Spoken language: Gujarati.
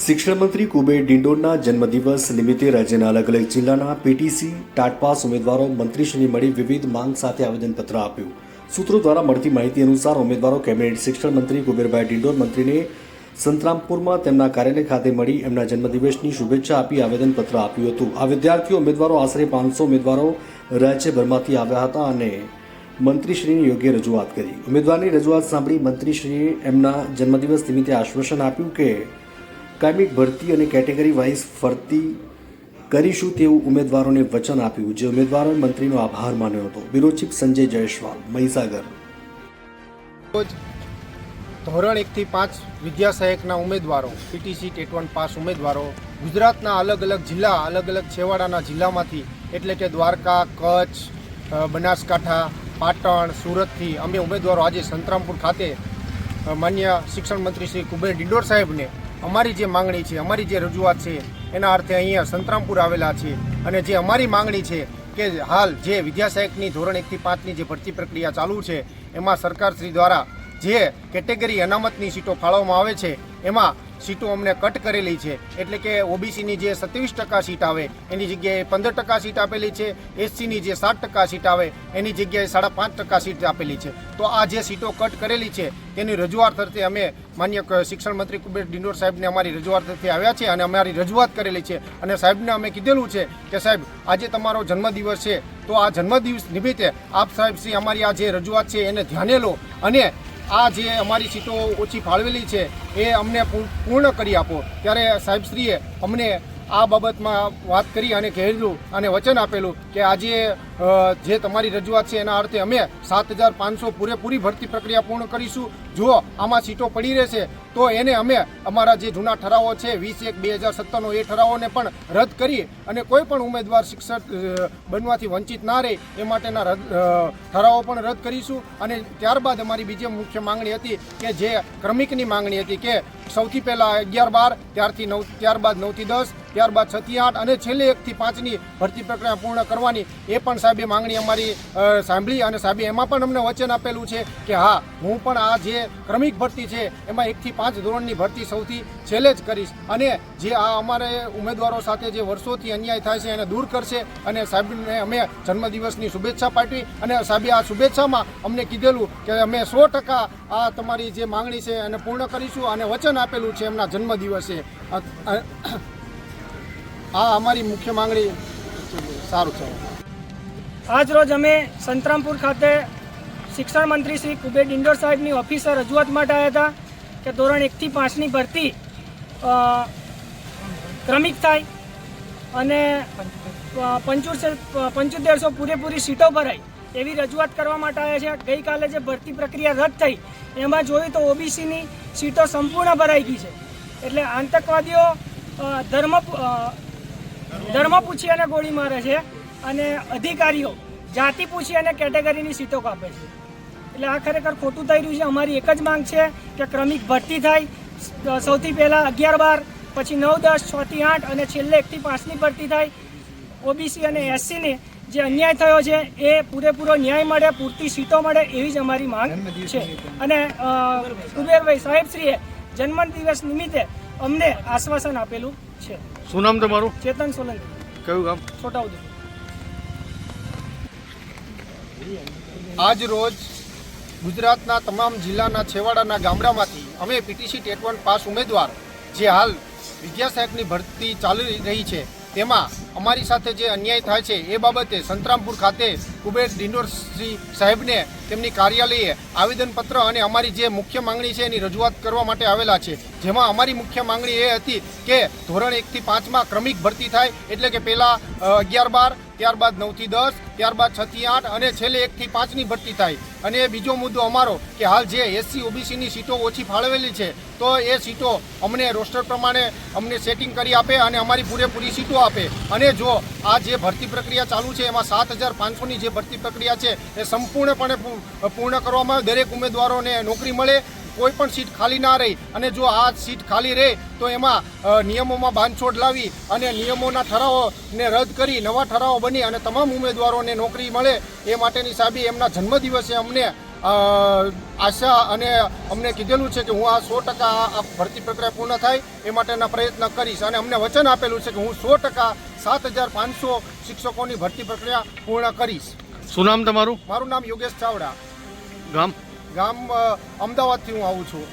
શિક્ષણ મંત્રી કુબેર ડિંડોરના જન્મદિવસ નિમિત્તે રાજ્યના અલગ અલગ જિલ્લાના પીટીસી, ટાટપાસ ઉમેદવારો મંત્રીશ્રીને મળી વિવિધ માંગ સાથે આવેદનપત્ર આપ્યું. સૂત્રો દ્વારા મળતી માહિતી અનુસાર ઉમેદવારો કેબિનેટ શિક્ષણ મંત્રી કુબેરભાઈ ડિંડોર મંત્રીને સંતરામપુરમાં તેમના કાર્યાલય ખાતે મળી એમના જન્મદિવસની શુભેચ્છા આપી આવેદનપત્ર આપ્યું હતું. આ વિદ્યાર્થીઓ ઉમેદવારો આશરે પાંચસો ઉમેદવારો રાજ્યભરમાંથી આવ્યા હતા અને મંત્રીશ્રીની યોગ્ય રજૂઆત કરી. ઉમેદવારની રજૂઆત સાંભળી મંત્રીશ્રીએ એમના જન્મદિવસ નિમિત્તે આશ્વાસન આપ્યું કે કાયમી ભરતી અને કેટેગરી વાઇઝ ફરતી કરીશું તેવું ઉમેદવારોને વચન આપ્યું, જે ઉમેદવારોએ મંત્રીનો આભાર માન્યો હતો. બ્યુરો સંજય જયસ્વાલ, મહીસાગર. રોજ ધોરણ એકથી પાંચ વિદ્યા સહાયકના ઉમેદવારો, પીટીસી ટેટ વન પાસ ઉમેદવારો, ગુજરાતના અલગ અલગ જિલ્લા, અલગ અલગ છેવાડાના જિલ્લામાંથી, એટલે કે દ્વારકા, કચ્છ બનાસકાંઠા, પાટણ, સુરતથી અમે ઉમેદવારો આજે સંતરામપુર ખાતે માન્ય શિક્ષણ મંત્રી શ્રી કુબેર ડિંડોર સાહેબને અમારી જે માંગણી છે, અમારી જે રજૂઆત છે, એના અર્થે અહીંયા સંતરામપુર આવેલા છે. અને જે અમારી માંગણી છે કે હાલ જે વિદ્યાસહાયકની ધોરણ એકથી પાંચની જે ભરતી પ્રક્રિયા ચાલુ છે, એમાં સરકારશ્રી દ્વારા જે કેટેગરી અનામતની સીટો ફાળવવામાં આવે છે, એમાં સીટો અમને કટ કરેલી છે. એટલે કે ઓબીસીની જે સત્યાવીસ ટકા સીટ આવે, એની જગ્યાએ પંદર ટકા સીટ આપેલી છે. એસસીની જે સાત ટકા સીટ આવે, એની જગ્યાએ સાડા પાંચ ટકા સીટ આપેલી છે. તો આ જે સીટો કટ કરેલી છે, તેની રજૂઆત અર્થે અમે માન્ય શિક્ષણ મંત્રી કુબેર ડિંડોર સાહેબને અમારી રજૂઆત અર્થે આવ્યા છે અને અમારી રજૂઆત કરેલી છે. અને સાહેબને અમે કીધેલું છે કે સાહેબ, આજે તમારો જન્મદિવસ છે. તો આ જન્મદિવસ નિમિત્તે આપ સાહેબ શ્રી અમારી આ જે રજૂઆત છે એને ધ્યાને લો. અને આ જે અમારી સીટો ઓછી ફાળવેલી છે, એ અમને પૂર્ણ કરી આપો. ત્યારે સાહેબશ્રીએ અમને આ બાબતમાં વાત કરી અને કહેલું અને વચન આપેલું કે આજે જે તમારી રજૂઆત છે એના અર્થે અમે સાત હજાર પાંચસો પૂરેપૂરી ભરતી પ્રક્રિયા પૂર્ણ કરીશું. જો આમાં સીટો પડી રહેશે. તો એને અમે અમારા જે જૂના ઠરાવો છે, વીસ એક બે હજાર સત્તરનો એ ઠરાવોને પણ રદ કરી અને કોઈ પણ ઉમેદવાર શિક્ષક બનવાથી વંચિત ના રહે એ માટેના રદ ઠરાવો પણ રદ કરીશું. અને ત્યારબાદ અમારી બીજી મુખ્ય માંગણી હતી કે જે ક્રમિકની માંગણી હતી કે સૌથી પહેલાં અગિયાર બાર, ત્યારથી નવ, ત્યારબાદ નવથી દસ, ત્યારબાદ છથી આઠ અને છેલ્લે એકથી પાંચની ભરતી પ્રક્રિયા પૂર્ણ કરવાની એ પણ સાહેબે માંગણી અમારી સાંભળી. અને સાહેબે એમાં પણ અમને વચન આપેલું છે કે હા, હું પણ આ જે ક્રમિક ભરતી છે, એમાં એકથી પાંચ ધોરણની ભરતી સૌથી છેલ્લે જ કરીશ. અને જે આ અમારે ઉમેદવારો સાથે જે વર્ષોથી અન્યાય થાય છે, એને દૂર કરશે. અને સાહેબને અમે જન્મદિવસની શુભેચ્છા પાઠવી. અને સાહેબે આ શુભેચ્છામાં અમને કીધેલું કે અમે સો ટકા આ તમારી જે માંગણી છે, એને પૂર્ણ કરીશું અને વચન આપેલું છે એમના જન્મદિવસે. આ અમારી મુખ્ય માંગણી સારું છે આજ રોજ અમે સંતરામપુર ખાતે શિક્ષણ મંત્રી શ્રી કુબેર ડિંડોર સાહેબની ઓફિસે રજૂઆત માટે આવ્યા હતા કે ધોરણ એકથી પાંચની ભરતી ક્રમિક થાય અને પંચોતેર પંચોતેરસો પૂરેપૂરી સીટો ભરાય એવી રજૂઆત કરવા માટે આવ્યા છે. ગઈકાલે જે ભરતી પ્રક્રિયા રદ થઈ, એમાં જોયું તો ઓબીસીની સીટો સંપૂર્ણ ભરાઈ ગઈ છે. એટલે આતંકવાદીઓ ધર્મ ધર્મ પૂછી અને ગોળી મારે છે અને અધિકારીઓ જાતિ પૂછી અને કેટેગરીની સીટો કાપે છે. એટલે આ ખરેખર ખોટું થઈ રહ્યું છે. અમારી એક જ માંગ છે કે ક્રમિક ભરતી થાય. સૌથી પહેલાં અગિયાર બાર પછી નવ દસ છ થી આઠ અને છેલ્લે એકથી પાંચની ભરતી થાય. ઓબીસી અને એસસીને જે અન્યાય થયો છે એ પૂરેપૂરો ન્યાય મળે પૂરતી સીટો મળે એવી જ અમારી માંગ છે. અને કુબેરભાઈ સાહેબશ્રીએ જન્મદિવસ નિમિત્તે અમને આશ્વાસન આપેલું છે. શું નામ તમારું? ચેતન સોલંકી. કયું ગામ? છોટાઉદેપુર. આજ રોજ ગુજરાતના તમામ જિલ્લાના છેવાડાના ગામડામાંથી અમે પીટીસી ટેટ વન પાસ ઉમેદવાર જે હાલ વિદ્યાસાહેબની ભરતી ચાલી રહી છે, તેમાં અમારી સાથે જે અન્યાય થાય છે એ બાબતે સંતરામપુર ખાતે કુબેર ડિંડોર શ્રી સાહેબને તેમની કાર્યાલયે આવેદનપત્ર અને અમારી જે મુખ્ય માંગણી છે એની રજૂઆત કરવા માટે આવેલા છે. જેમાં અમારી મુખ્ય માંગણી એ હતી કે ધોરણ એકથી પાંચમાં ક્રમિક ભરતી થાય એટલે કે પહેલાં અગિયાર બાર, ત્યારબાદ નવથી દસ, ત્યારબાદ છથી આઠ અને છેલ્લે એકથી પાંચની ભરતી થાય. અને બીજો મુદ્દો અમારો કે હાલ જે એસસી ઓબીસીની સીટો ઓછી ફાળવેલી છે, તો એ સીટો અમને રોસ્ટર પ્રમાણે અમને સેટિંગ કરી આપે અને અમારી પૂરેપૂરી સીટો આપે. અને જો આ જે ભરતી પ્રક્રિયા ચાલુ છે, એમાં સાત હજાર પાંચસોની જે ભરતી પ્રક્રિયા છે, એ સંપૂર્ણપણે પૂર્ણ કરવામાં દરેક ઉમેદવારોને નોકરી મળે, કોઈ પણ સીટ ખાલી ના રહી. અને જો આ સીટ ખાલી રહે, તો એમાં નિયમોમાં બાંધછોડ લાવી અને નિયમોના ઠરાવોને રદ કરી, નવા ઠરાવો બની અને તમામ ઉમેદવારોને નોકરી મળે, એ માટેની સાબી એમના જન્મદિવસે અમને આશા અને અમને કીધેલું છે કે હું આ સો ટકા ભરતી પ્રક્રિયા પૂર્ણ થાય એ માટેના પ્રયત્ન કરીશ અને અમને વચન આપેલું છે કે હું સો ટકા સાત હજાર પાંચસો શિક્ષકોની ભરતી પ્રક્રિયા પૂર્ણ કરીશ. શું નામ તમારું? મારું નામ યોગેશ ચાવડા. ગામ? ગામ અમદાવાદથી હું આવું છું.